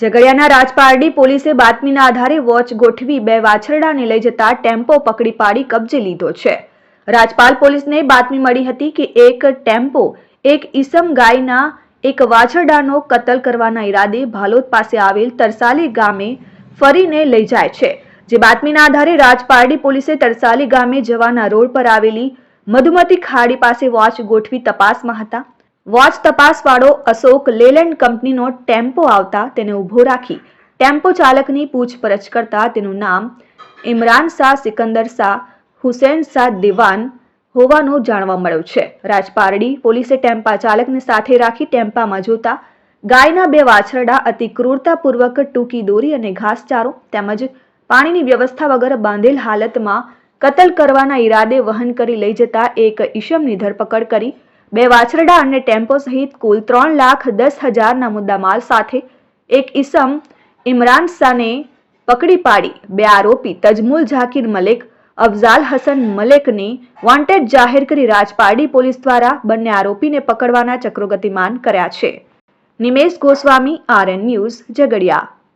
ઝઘડિયાના રાજપારડી પોલીસે બાતમીના આધારે વોચ ગોઠવી બે વાછરડાને લઈ જતા ટેમ્પો પકડી પાડી કબજે લીધો છે. રાજપાલ પોલીસને બાતમી મળી હતી કે એક ટેમ્પો એક ઈસમ ગાયના એક વાછરડાનો કતલ કરવાના ઈરાદે ભાલોદ પાસે આવેલ તરસાલી ગામે ફરીને લઈ જાય છે. જે બાતમીના આધારે રાજપારડી પોલીસે તરસાલી ગામે જવાના રોડ પર આવેલી મધુમતી ખાડી પાસે વોચ ગોઠવી તપાસમાં હતા. વોચ તપાસવાળો અશોક લેલેન્ડ કંપનીનો ટેમ્પો આવતા તેને ઊભો રાખી. ટેમ્પો ચાલકની પૂછપરછ કરતા તેનું નામ ઇમરાન શાહ, સિકંદર શાહ, હુસેન શાહ દિવાન હોવાનું જાણવા મળ્યું છે. રાજપારડી પોલીસે ટેમ્પા ચાલકને સાથે રાખી ટેમ્પામાં જોતા ગાયના બે વાછરડા અતિ ક્રૂરતાપૂર્વક ટૂંકી દોરી અને ઘાસચારો તેમજ પાણીની વ્યવસ્થા વગર બાંધેલ હાલતમાં કતલ કરવાના ઈરાદે વહન કરી લઈ જતા એક ઈશમની ધરપકડ કરી બે વાછરડા અને ટેમ્પો સહિત કુલ ત્રણ લાખ દસ હજારના મુદ્દામાલ સાથે એક ઇસમ ઇમરાન શાહને પકડી પાડી. બે આરોપી તજમુલ ઝાકીર મલેક, અફઝાલ હસન મલેકને વોન્ટેડ જાહેર કરી રાજપારડી પોલીસ દ્વારા બંને આરોપીને પકડવાના ચક્રો ગતિમાન કર્યા છે. Nimesh Goswami, RN news, Jhagadia.